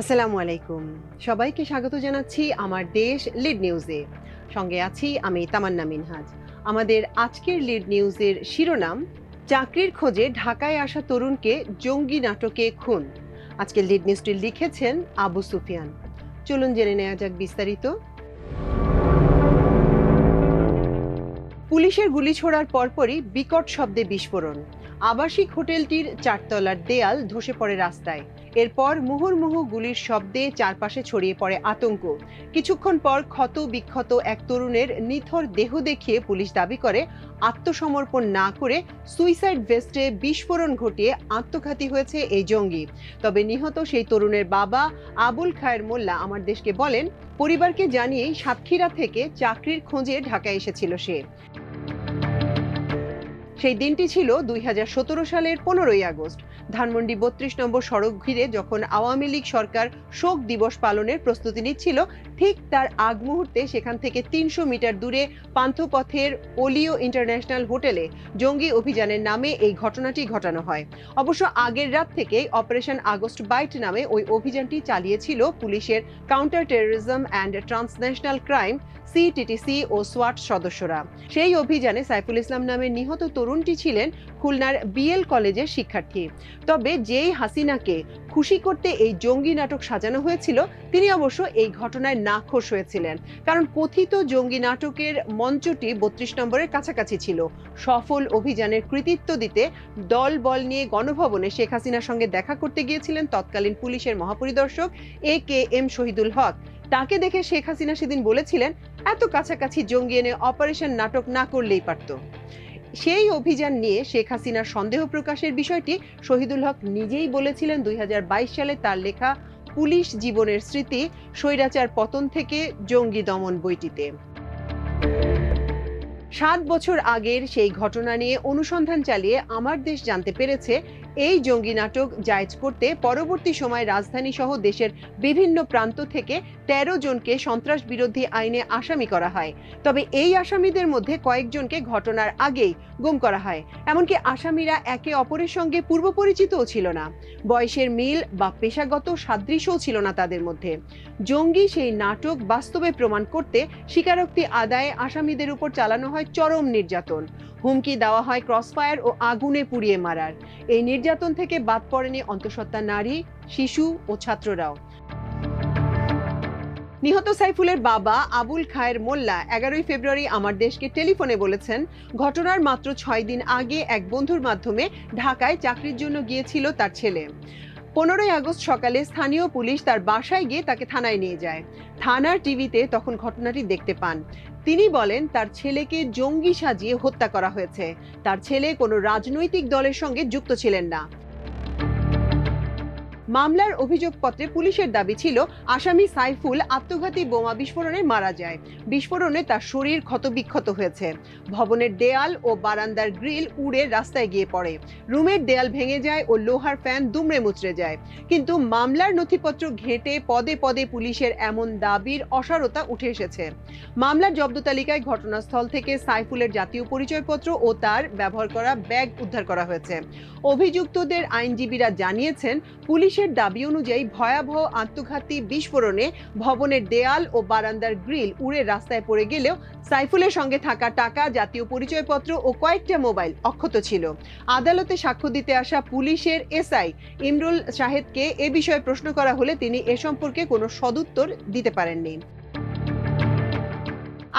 আসসালামু আলাইকুম। সবাইকে স্বাগত জানাচ্ছি আমার দেশ লিড নিউজে। সঙ্গে আছি আমি তামান্না মিনহাজ। আমাদের আজকের লিড নিউজের শিরোনাম, চাকরির খোঁজে ঢাকায় আসা তরুণকে জঙ্গি নাটকে খুন। আজকের লিড নিউজটি লিখেছেন আবু সুফিয়ান। চলুন জেনে নেওয়া যাক বিস্তারিত। পুলিশের গুলি ছোড়ার পরপরই বিকট শব্দে বিস্ফোরণ। আবাসিক হোটেলটির চারতলার দেয়াল ধসে পড়ে রাস্তায়। এরপর মুহুর্মুহু গুলির শব্দে চারপাশে ছড়িয়ে পড়ে আতঙ্ক। কিছুক্ষণ পর ক্ষত বিক্ষত এক তরুণের নিথর দেহ দেখিয়ে পুলিশ দাবি করে, আত্মসমর্পণ না করে সুইসাইড ভেস্টে বিস্ফোরণ ঘটিয়ে আত্মঘাতী হয়েছে এই জঙ্গি। তবে নিহত সেই তরুণের বাবা আবুল খায়ের মোল্লা আমার দেশকে বলেন, পরিবারকে জানিয়ে সাতক্ষীরা থেকে চাকরির খোঁজে ঢাকায় এসেছিল সে। সেই দিনটি ছিল দুই হাজার সতেরো সালের পনেরোই আগস্ট। ধানমন্ডি বত্রিশ নম্বর সড়ক ঘিরে যখন আওয়ামী লীগ সরকার শোক দিবস পালনের প্রস্তুতি নিচ্ছিল, ঠিক তার আগ মুহূর্তে সেখান থেকে তিনশো মিটার দূরে পান্থপথের ওলিও ইন্টারন্যাশনাল হোটেলে জঙ্গি অভিযানের নামে এই ঘটনাটি ঘটানো হয়। অবশ্য আগের রাত থেকেই অপারেশন আগস্ট বাইট নামে ওই অভিযানটি চালিয়েছিল পুলিশের counter terrorism and transnational crime CTTC ও সোয়াট সদস্যরা। সেই অভিযানে সাইফুল ইসলাম নামে নিহত তরুণটি ছিলেন খুলনার বিএল কলেজের শিক্ষার্থী। তবে যেই হাসিনাকে খুশি করতে এই জঙ্গি নাটক সাজানো হয়েছিল, তিনি অবশ্য এই ঘটনায় নাখোশ হয়েছিলেন। কারণ কথিত জঙ্গি নাটকের মঞ্চটি বত্রিশ নম্বরের কাছাকাছি ছিল। সফল অভিযানের কৃতিত্ব দিতে দল বল নিয়ে গণভবনে শেখ হাসিনার সঙ্গে দেখা করতে গিয়েছিলেন তৎকালীন পুলিশের মহাপরিদর্শক এ কে এম শহীদুল হক। তাকে দেখে শেখ হাসিনা সেদিন বলেছিলেন, এত কাছাকাছি জঙ্গি এনে অপারেশন নাটক না করলেই পারত। সেই অভিযান নিয়ে শেখ হাসিনার সন্দেহ প্রকাশের বিষয়টি শহীদুল হক নিজেই বলেছিলেন দুই হাজার বাইশ সালে তার লেখা পুলিশ জীবনের স্মৃতি স্বৈরাচার পতন থেকে জঙ্গি দমন বইটিতে। সাত বছর আগের সেই ঘটনা নিয়ে অনুসন্ধান চালিয়ে আমার দেশ জানতে পেরেছে এই জঙ্গি নাটক জায়েজ করতে পরবর্তী সময় রাজধানী সহ দেশের বিভিন্ন প্রান্ত থেকে ১৩ জনকে সন্ত্রাস বিরোধী আইনে আসামি করা হয়। তবে এই আসামিদের মধ্যে কয়েকজনকে ঘটনার আগেই গুম করা হয়। এমনকি আসামিরা একে অপরের সঙ্গে পূর্ব পরিচিতও ছিল না। বয়সের মিল বা পেশাগত সাদৃশ্যও ছিল না তাদের মধ্যে। জঙ্গি সেই নাটক বাস্তবে প্রমাণ করতে স্বীকারোক্তি আদায়ে আসামিদের উপর চালানো হয় চরম নির্যাতন। হুমকি দেওয়া হয় ক্রসফায়ার ও আগুনে পুড়িয়ে মারার। এই নির্যাতন থেকে বাদ পড়েনি অন্তঃসত্ত্বা নারী, শিশু ও ছাত্ররাও। নিহত সাইফুলের বাবা আবুল খায়ের মোল্লা এগারোই ফেব্রুয়ারি আমার দেশকে টেলিফোনে বলেছেন, ঘটনার মাত্র ছয় দিন আগে এক বন্ধুর মাধ্যমে ঢাকায় চাকরির জন্য গিয়েছিল তার ছেলে। পনেরোই আগস্ট সকালে স্থানীয় পুলিশ তার বাসায় গিয়ে তাকে থানায় নিয়ে যায়। থানার টিভিতে তখন ঘটনাটি দেখতে পান। তিনি বলেন, তার ছেলেকে জঙ্গি সাজিয়ে হত্যা করা হয়েছে। তার ছেলে কোনো রাজনৈতিক দলের সঙ্গে যুক্ত ছিলেন না। মামলার অভিযোগপত্রে পুলিশের দাবি ছিল, আসামি সাইফুল আত্মঘাতী বোমা বিস্ফোরণে মারা যায়। বিস্ফোরণে তার শরীর ক্ষতবিক্ষত হয়েছে। ভবনের দেয়াল ও বারান্দার গ্রিল উড়ে রাস্তায় গিয়ে পড়ে। রুমের দেয়াল ভেঙে যায় ও লোহার ফ্যান দুমড়ে মুচড়ে যায়। কিন্তু মামলার নথিপত্র ঘেঁটে পদে পদে পুলিশের এমন দাবির অসারতা উঠে এসেছে। মামলার জব্দ তালিকায় ঘটনাস্থল থেকে সাইফুলের জাতীয় পরিচয়পত্র ও তার ব্যবহার করা ব্যাগ উদ্ধার করা হয়েছে। অভিযুক্তদের আইনজীবীরা জানিয়েছেন পুলিশের দাবি অনুযায়ী ভয়াবহ আত্মঘাতী বিস্ফোরণে ভবনের দেয়াল ও বারান্দার গ্রিল উড়ে রাস্তায় পড়ে গেলেও সাইফুলের সঙ্গে থাকা টাকা, জাতীয় পরিচয়পত্র ও কয়েকটা মোবাইল অক্ষত ছিল। আদালতে সাক্ষ্য দিতে আসা পুলিশের এসআই ইমরুল শাহেদকে এ বিষয়ে প্রশ্ন করা হলে তিনি এ সম্পর্কে কোনো সদুত্তর দিতে পারেননি।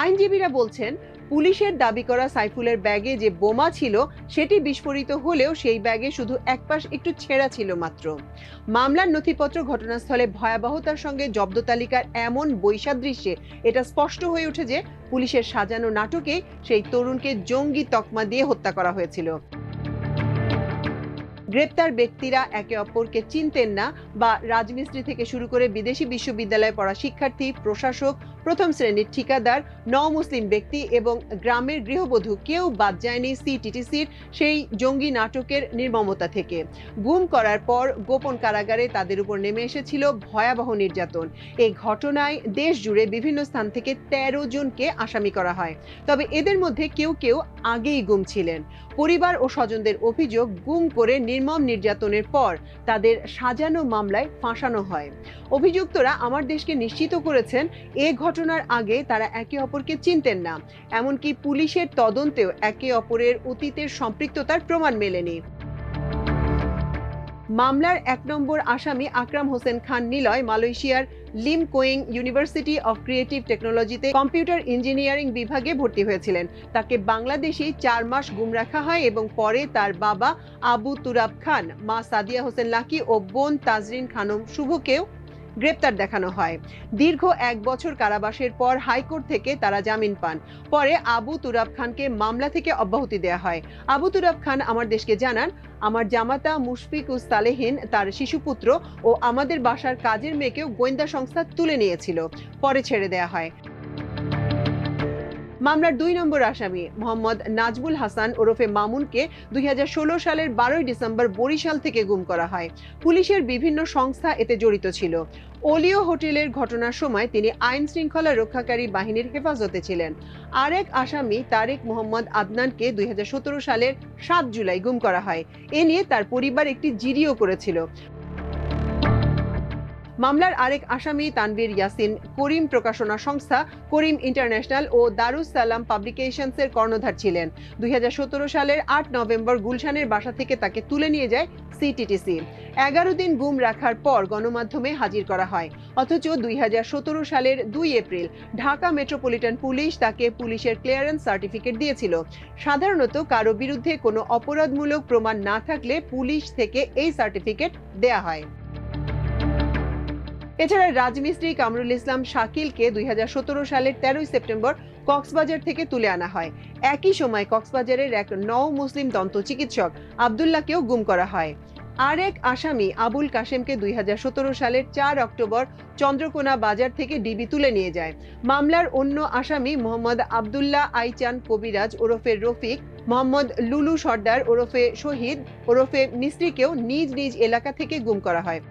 আইনজীবীরা বলছেন পুলিশের দাবি করা সাইফুলের ব্যাগে যে বোমা ছিল, সেটি বিস্ফোরিত হলেও সেই ব্যাগে শুধু এক পাশ একটু ছেঁড়া ছিল মাত্র। মামলার নথিপত্র ঘটনাস্থলে ভয়াবহতার সঙ্গে জব্দ তালিকার এমন বৈসাদৃশ্যে এটা স্পষ্ট হয়ে ওঠে যে পুলিশের সাজানো নাটকে সেই তরুণকে জঙ্গি তকমা দিয়ে হত্যা করা হয়েছিল। গ্রেপ্তার ব্যক্তিরা একে অপরকে চিনতেন না বা রাজমিস্ত্রি থেকে শুরু করে বিদেশি বিশ্ববিদ্যালয়ে পড়া শিক্ষার্থী, প্রশাসক প্রথম শ্রেণির ঠিকাদার ন মুসলিম ব্যক্তি এবং গ্রামের গৃহবধূ। কেউ বাদ যায়নি সিটিটিসির সেই জঙ্গি নাটকের নির্মমতা থেকে। গুম করার পর গোপন কারাগারে তাদের উপর নেমে এসেছিল ভয়াবহ নির্যাতন। এই ঘটনায় দেশ জুড়ে বিভিন্ন স্থান থেকে তেরো জনকে আসামি করা হয়। তবে এদের মধ্যে কেউ কেউ আগেই গুম ছিলেন। পরিবার ও স্বজনদের অভিযোগ, গুম করে নির্মম নির্যাতনের পর তাদের সাজানো মামলায় ফাঁসানো হয়। অভিযুক্তরা আমার দেশকে নিশ্চিত করেছেন, এ ঘটনার আগে তারা একে অপরকে চিনতেন না। এমনকি পুলিশের তদন্তেও একে অপরের অতীতের সম্পৃক্ততার প্রমাণ মেলেনি। মামলার এক নম্বর আসামি আকরাম হোসেন খান নিলয় মালয়েশিয়ার Lim Kokwing university of creative টেকনোলজিতে কম্পিউটার ইঞ্জিনিয়ারিং বিভাগে ভর্তি হয়েছিলেন। তাকে বাংলাদেশেই চার মাস গুম রাখা হয় এবং পরে তার বাবা আবু তুরাব খান, মা সাদিয়া হোসেন লাকি ও বোন তাজরিন খানম শুভকেও গ্রেপ্তার দেখানো হয়। দীর্ঘ এক বছর কারাবাসের পর হাইকোর্ট থেকে তারা জামিন পান। পরে আবু তুরাব খানকে মামলা থেকে অব্যাহতি দেয়া হয়। আবু তুরাব খান আমার দেশকে জানান, আমার জামাতা মুশফিকুস সালেহিন, তার শিশুপুত্র ও আমাদের বাসার কাজের মেয়েকেও গোয়েন্দা সংস্থা তুলে নিয়েছিল। পরে ছেড়ে দেয়া হয়। মামলার দুই নম্বর আসামি মোহাম্মদ নাজবুল হাসান ওরফে মামুনকে দুই সালের বারোই ডিসেম্বর বরিশাল থেকে গুম করা হয়। পুলিশের বিভিন্ন সংস্থা এতে জড়িত ছিল। ওলিও হোটেলের ঘটনার সময় তিনি আইন শৃঙ্খলা রক্ষাকারী বাহিনীর হেফাজতে ছিলেন। আরেক আসামি তারেক মোহাম্মদ আদনানকে দুই হাজার সতেরো সালের সাত জুলাই গুম করা হয়। এ নিয়ে তার পরিবার একটি জিডিও করেছিল। মামলার আরেক আসামি তানভীর ইয়াসিন, করিম প্রকাশনা সংস্থা করিম ইন্টারন্যাশনাল ও দারুস সালাম পাবলিকেশনসের কর্ণধার ছিলেন। দুই হাজার সতেরো সালের আট নভেম্বর গুলশানের বাসা থেকে তাকে তুলে নিয়ে যায় সিটিটিসি এগারো দিন গুম রাখার পর গণমাধ্যমে হাজির করা হয়। অথচ দুই হাজার সতেরো সালের দুই এপ্রিল ঢাকা মেট্রোপলিটন পুলিশ তাকে পুলিশের ক্লিয়ারেন্স সার্টিফিকেট দিয়েছিল। সাধারণত কারও বিরুদ্ধে কোনো অপরাধমূলক প্রমাণ না থাকলে পুলিশ থেকে এই সার্টিফিকেট দেয়া হয়। এছাড়া রাজমিস্ত্রি কামরুল ইসলাম শাকিলকে দুই হাজার সতেরো সালের তেরোই সেপ্টেম্বর কক্সবাজার থেকে তুলে আনা হয়। একই সময় কক্সবাজারের এক নও মুসলিম দন্ত চিকিৎসক আবদুল্লাহকেও গুম করা হয়। আরেক আসামি আবুল কাশেমকে দুই হাজার সতেরো সালের চার অক্টোবর চন্দ্রকোনা বাজার থেকে ডিবি তুলে নিয়ে যায়। মামলার অন্য আসামি মোহাম্মদ আবদুল্লাহ আইচান কবিরাজ ওরফে রফিক, মোহাম্মদ লুলু সর্দার ওরফে শহীদ, ওরফে মিস্ত্রিকেও নিজ নিজ এলাকা থেকে গুম করা হয়।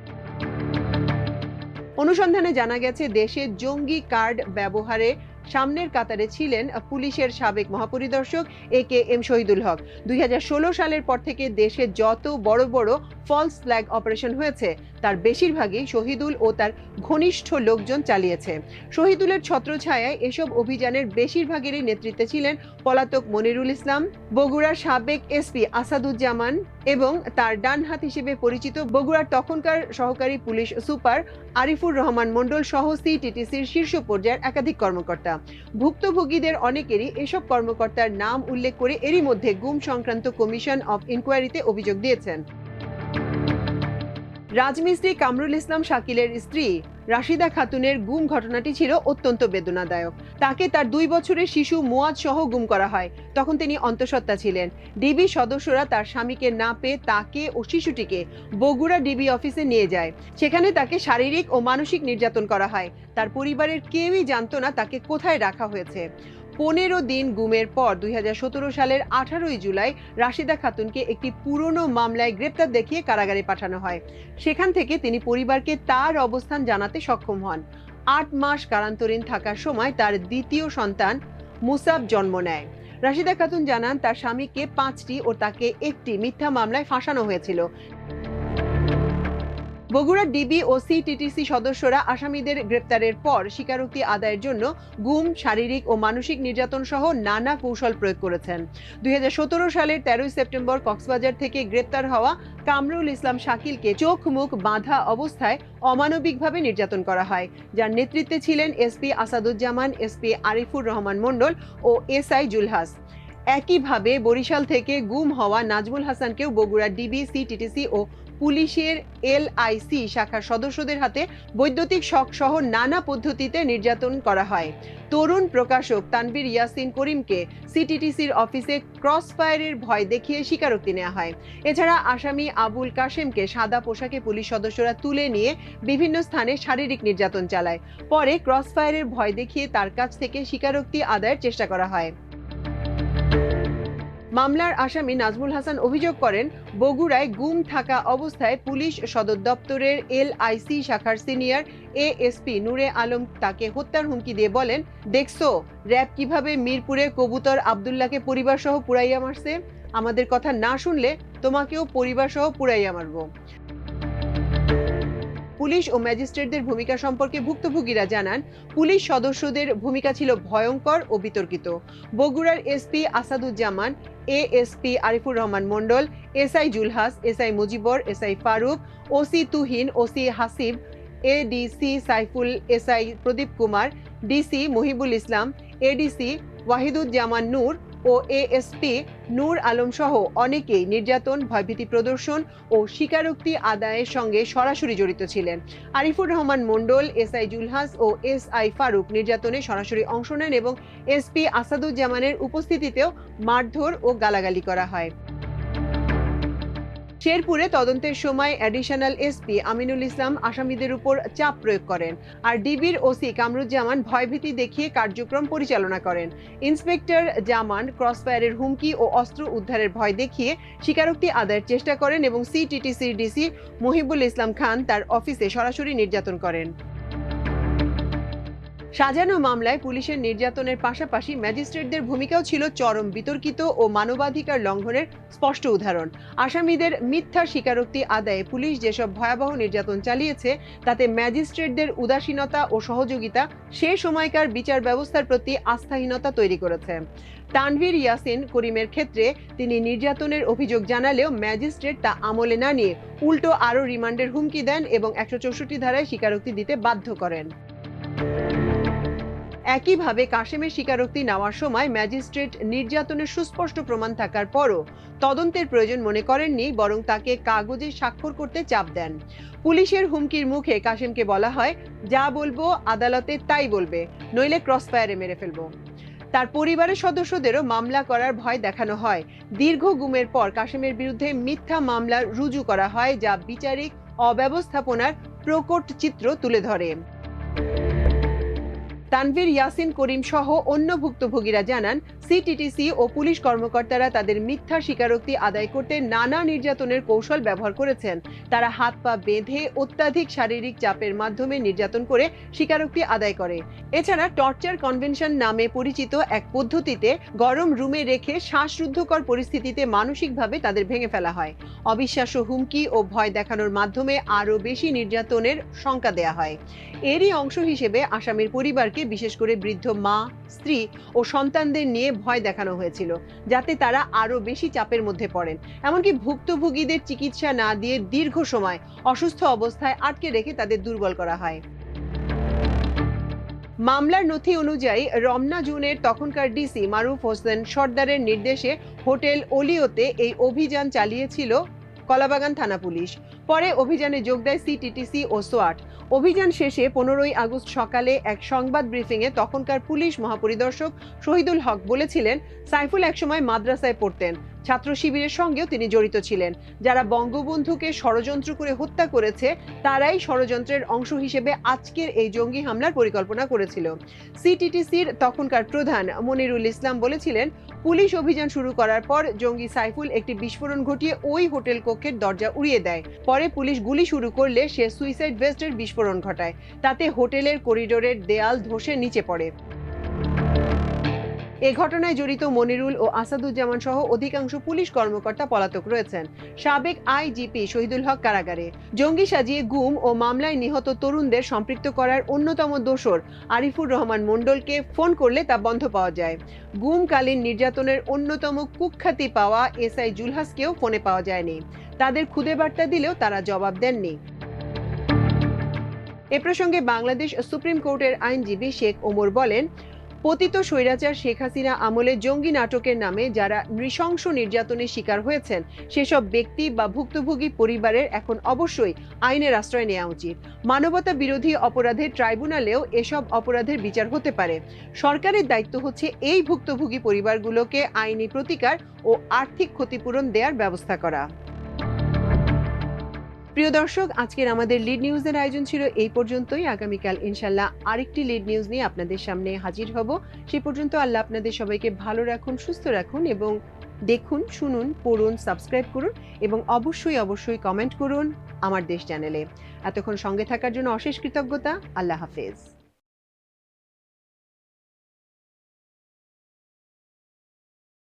অনুসন্ধানে জানা গেছে, দেশে জঙ্গি কার্ড ব্যবহারে সামনের কাতারে ছিলেন পুলিশের সাবেক মহাপরিদর্শক এ কে এম শহীদুল হক। দুই হাজার ষোলো সালের পর থেকে দেশে যত বড় বড় ফলস ফ্ল্যাগ অপারেশন হয়েছে। তার বেশিরভাগই শহীদুল ও তার ঘনিষ্ঠ লোকজন চালিয়েছে। শহীদুলের ছত্রছায়ায় এসব অভিযানের বেশিরভাগেরই নেতৃত্বে ছিলেন পলাতক মনিরুল ইসলাম, বগুড়ার সাবেক এসপি আসাদুজ্জামান এবং তার ডান হাত হিসেবে পরিচিত বগুড়ার তখনকার সহকারী পুলিশ সুপার আরিফুর রহমান মণ্ডল সহ সিটিটিসির শীর্ষ পর্যায়ের একাধিক কর্মকর্তা। ভুক্তভোগীদের অনেকেরই এসব কর্মকর্তার নাম উল্লেখ করে এরই মধ্যে গুম সংক্রান্ত কমিশন অফ ইনকোয়ারিতে অভিযোগ দিয়েছেন। রাজমিস্ত্রি কামরুল ইসলাম শাকিলের স্ত্রী রাশিদা খাতুনের গুম ঘটনাটি ছিল অত্যন্ত বেদনাদায়ক। তাকে তার দুই বছরের শিশু মুয়াদ সহ গুম করা হয়। তখন তিনি অন্তঃসত্ত্বা ছিলেন। ডিবি সদস্যরা তার স্বামীকে না পেয়ে তাকে ও শিশুটিকে বগুড়া ডিবি অফিসে নিয়ে যায়। সেখানে তাকে শারীরিক ও মানসিক নির্যাতন করা হয়। তার পরিবারের কেউই জানতো না তাকে কোথায় রাখা হয়েছে। পনেরো দিন গুমের পর দুই সালের আঠারোই জুলাই রাশিদা খাতুনকে একটি পুরনো মামলায় গ্রেপ্তার দেখিয়ে কারাগারে পাঠানো হয়। সেখান থেকে তিনি পরিবারকে তার অবস্থান জানাতে সক্ষম হন। আট মাস কারান্তরীণ থাকার সময় তার দ্বিতীয় সন্তান মুসাব জন্ম নেয়। রাশিদা খাতুন জানান, তার স্বামীকে পাঁচটি ও তাকে একটি মিথ্যা মামলায় ফাঁসানো হয়েছিল। বগুড়া ডিবি ও সিটিটিসি সদস্যরা আসামিদের গ্রেপ্তারের পর স্বীকারোক্তি আদায়ের জন্য গুম, শারীরিক ও মানসিক নির্যাতন সহ নানা কৌশল প্রয়োগ করেছেন। দুই সালের তেরোই সেপ্টেম্বর কক্সবাজার থেকে গ্রেপ্তার হওয়া কামরুল ইসলাম শাকিলকে চোখ মুখ বাঁধা অবস্থায় অমানবিকভাবে নির্যাতন করা হয়। যার নেতৃত্বে ছিলেন এসপি আসাদুজ্জামান এসপি আরিফুর রহমান মণ্ডল ও এসআই জুলহাস। একইভাবে বরিশাল থেকে গুম হওয়া নাজমুল হাসানকেও বগুড়া ডিবি, সিটিটিসি ও পুলিশের এলআইসি শাখার সদস্যদের হাতে বৈদ্যুতিক শক সহ নানা পদ্ধতিতে নির্যাতন করা হয়। তরুণ প্রকাশক তানভীর ইয়াসিন করিমকে সিটিটিসির অফিসে ক্রস ফায়ারের ভয় দেখিয়ে স্বীকারোক্তি নেওয়া হয়। এছাড়া আসামি আবুল কাশেমকে সাদা পোশাকে পুলিশ সদস্যরা তুলে নিয়ে বিভিন্ন স্থানে শারীরিক নির্যাতন চালায়। পরে ক্রস ফায়ারের ভয় দেখিয়ে তার কাছ থেকে স্বীকারোক্তি আদায়ের চেষ্টা করা হয়। মামলার আসামি নাজমুল হাসান অভিযোগ করেন, বগুড়ায় গুম থাকা অবস্থায় পুলিশ সদর দপ্তরের এলআইসি শাখার সিনিয়র এএসপি নূরে আলম তাকে হত্যার হুমকি দিয়ে বলেন, দেখছ, র্যাব কীভাবে মিরপুরে কবুতর আবদুল্লাহকে পরিবার সহ পুরাইয়া মারছে? আমাদের কথা না শুনলে তোমাকেও পরিবার সহ পুরাইয়া মারবো। পুলিশ ও ম্যাজিস্ট্রেটদের ভূমিকা সম্পর্কে ভুক্তভোগীরা জানান, পুলিশ সদস্যদের ভূমিকা ছিল ভয়ঙ্কর ও বিতর্কিত। বগুড়ার SP Asaduzzaman ASP Arifur Rahman Mondal SI Julhas SI Mujibur SI Faruk, OC Tuhin, OC Hasib ADC Saiful SI Pradip Kumar DC Mohibul Islam ADC Wahiduzzaman Noor ও এএসপি নূর আলম সহ অনেকেই নির্যাতন, ভয়ভীতি প্রদর্শন ও স্বীকারোক্তি আদায়ের সঙ্গে সরাসরি জড়িত ছিলেন। আরিফুর রহমান মণ্ডল এসআই জুলহাস ও এস আই ফারুক নির্যাতনে সরাসরি অংশ নেন এবং এসপি আসাদুজ্জামানের উপস্থিতিতেও মারধর ও গালাগালি করা হয়। শেরপুরে তদন্তের সময় অ্যাডিশনাল এসপি আমিনুল ইসলাম আসামিদের উপর চাপ প্রয়োগ করেন। আর ডিবির ওসি কামরুজ্জামান ভয়ভীতি দেখিয়ে কার্যক্রম পরিচালনা করেন। ইন্সপেক্টর জামান ক্রসফায়ারের হুমকি ও অস্ত্র উদ্ধারের ভয় দেখিয়ে স্বীকারোক্তি আদায়ের চেষ্টা করেন এবং সিটিটিসির ডিসি মহিবুল ইসলাম খান তার অফিসে সরাসরি নির্যাতন করেন। সাজানো মামলায় পুলিশের নির্যাতনের পাশাপাশি ম্যাজিস্ট্রেটদের ভূমিকাও ছিল চরম, বিতর্কিত ও মানবাধিকার লঙ্ঘনের স্পষ্ট উদাহরণ। আসামিদের মিথ্যা স্বীকারোক্তি আদায়ে পুলিশ যেসব ভয়াবহ নির্যাতন চালিয়েছে, তাতে ম্যাজিস্ট্রেটদের উদাসীনতা ও সহযোগিতা সে সময়কার বিচার ব্যবস্থার প্রতি আস্থাহীনতা তৈরি করেছে। তানভীর ইয়াসিন করিমের ক্ষেত্রে তিনি নির্যাতনের অভিযোগ জানালেও ম্যাজিস্ট্রেট তা আমলে না নিয়ে উল্টো আরও রিমান্ডের হুমকি দেন এবং একশো চৌষট্টি ধারায় স্বীকারোক্তি দিতে বাধ্য করেন। একইভাবে কাশেমের স্বীকারোক্তি নেওয়ার সময় ম্যাজিস্ট্রেট নির্যাতনের সুস্পষ্ট প্রমাণ থাকার পরও তদন্তের প্রয়োজন মনে করেননি, বরং তাকে কাগজে স্বাক্ষর করতে চাপ দেন। পুলিশের হুমকির মুখে কাশেমকে বলা হয়, যা বলব আদালতে তাই বলবে, নইলে ক্রসফায়ারে মেরে ফেলব। তার পরিবারের সদস্যদেরও মামলা করার ভয় দেখানো হয়। দীর্ঘ গুমের পর কাশেমের বিরুদ্ধে মিথ্যা মামলা রুজু করা হয়, যা বিচারিক অব্যবস্থাপনার প্রকট চিত্র তুলে ধরে। তানভীর ইয়াসিন করিম সহ অন্য ভুক্তভোগীরা জানান, সিটিটিসি ও পুলিশ কর্মকর্তারা তাদের মিথ্যা স্বীকারোক্তি আদায় করতে নানা নির্যাতনের কৌশল ব্যবহার করেছেন। তারা হাত পা বেঁধে অত্যাধিক শারীরিক চাপের মাধ্যমে নির্যাতন করে স্বীকারোক্তি আদায় করে। এছাড়া টর্চার কনভেনশন নামে পরিচিত এক পদ্ধতিতে গরম রুমে রেখে শ্বাসরুদ্ধকর পরিস্থিতিতে মানসিকভাবে তাদের ভেঙে ফেলা হয়। অবিশ্বাস্য হুমকি ও ভয় দেখানোর মাধ্যমে আরও বেশি নির্যাতনের শঙ্কা দেয়া হয়। এরই অংশ হিসেবে আসামির পরিবারকে বিশেষ করে বৃদ্ধ মা, স্ত্রী ও সন্তানদের নিয়ে ভয় দেখানো হয়েছিল, যাতে তারা আরও বেশি চাপের মধ্যে পড়েন। এমনকি ভুক্তভোগীদের চিকিৎসা না দিয়ে দীর্ঘ সময় অসুস্থ অবস্থায় আটকে রেখে তাদের দুর্বল করা হয়। মামলার নথি অনুযায়ী রমনা জুনের তখনকার ডিসি মারুফ হোসেন সর্দারের নির্দেশে হোটেল ওলিওতে এই অভিযান চালিয়েছিল কলাবাগান থানা পুলিশ। পরে অভিযানে যোগ দেয় সিটিটিসি ও সোয়াট অভিযান শেষে পনেরোই আগস্ট সকালে এক সংবাদ ব্রিফিংয়ে তখনকার পুলিশ মহাপরিদর্শক শহীদুল হক বলেছিলেন, সাইফুল একসময় মাদ্রাসায় পড়তেন। ছাত্র শিবিরের সঙ্গেও তিনি জড়িত ছিলেন। যারা বঙ্গবন্ধুকে ষড়যন্ত্র করে হত্যা করেছে, তারাই ষড়যন্ত্রের অংশ হিসেবে আজকের এই জঙ্গি হামলার পরিকল্পনা করেছিল। সিটিটিসির তখনকার প্রধান মনিরুল ইসলাম বলেছিলেন পুলিশ অভিযান শুরু করার পর জঙ্গি সাইফুল একটি বিস্ফোরণ ঘটিয়ে ওই হোটেল কক্ষের দরজা উড়িয়ে দেয়। পরে পুলিশ গুলি শুরু করলে সে সুইসাইড ভেস্টের বিস্ফোরণ ঘটায়। তাতে হোটেলের করিডোরের দেয়াল ধসে নিচে পড়ে। এ ঘটনায় জড়িত মনিরুল ও আসাদুজ্জামান সহ অধিকাংশ পুলিশ কর্মকর্তা পলাতক রয়েছেন। সাবেক আইজিপি শহীদুল হক কারাগারে। জঙ্গি সাজিয়ে গুম ও মামলায় নিহত তরুণদের সম্পৃক্ত করার অন্যতম দোসর আরিফুর রহমান মণ্ডলকে ফোন করলে তা বন্ধ পাওয়া যায়। গুমকালীন নির্যাতনের অন্যতম কুখ্যাতি পাওয়া এসআই জুলহাসকেও ফোনে পাওয়া যায়নি। তাদের খুদে বার্তা দিলেও তারা জবাব দেননি। এ প্রসঙ্গে বাংলাদেশ সুপ্রিম কোর্টের আইনজীবী শেখ ওমর বলেন পতিত স্বৈরাচার শেখ হাসিনা আমলে জঙ্গি নাটকের নামে যারা নৃশংস নির্যাতনের শিকার হয়েছেন, সেসব ব্যক্তি বা ভুক্তভোগী পরিবারের এখন অবশ্যই আইনের আশ্রয় নেওয়া উচিত। মানবতা বিরোধী অপরাধের ট্রাইব্যুনালেও এসব অপরাধের বিচার হতে পারে। সরকারের দায়িত্ব হচ্ছে এই ভুক্তভোগী পরিবারগুলোকে আইনি প্রতিকার ও আর্থিক ক্ষতিপূরণ দেওয়ার ব্যবস্থা করা। প্রিয় দর্শক, আজকের আমাদের লিড নিউজের আয়োজন ছিল এই পর্যন্তই। আগামীকাল ইনশাল্লাহ আরেকটি লিড নিউজ নিয়ে আপনাদের সামনে হাজির হব। সেই পর্যন্ত আল্লাহ আপনাদের সবাইকে ভালো রাখুন, সুস্থ রাখুন এবং দেখুন, শুনুন, পড়ুন সাবস্ক্রাইব করুন এবং অবশ্যই অবশ্যই কমেন্ট করুন আমার দেশ চ্যানেলে এতক্ষণ সঙ্গে থাকার জন্য অশেষ কৃতজ্ঞতা। আল্লাহ হাফেজ।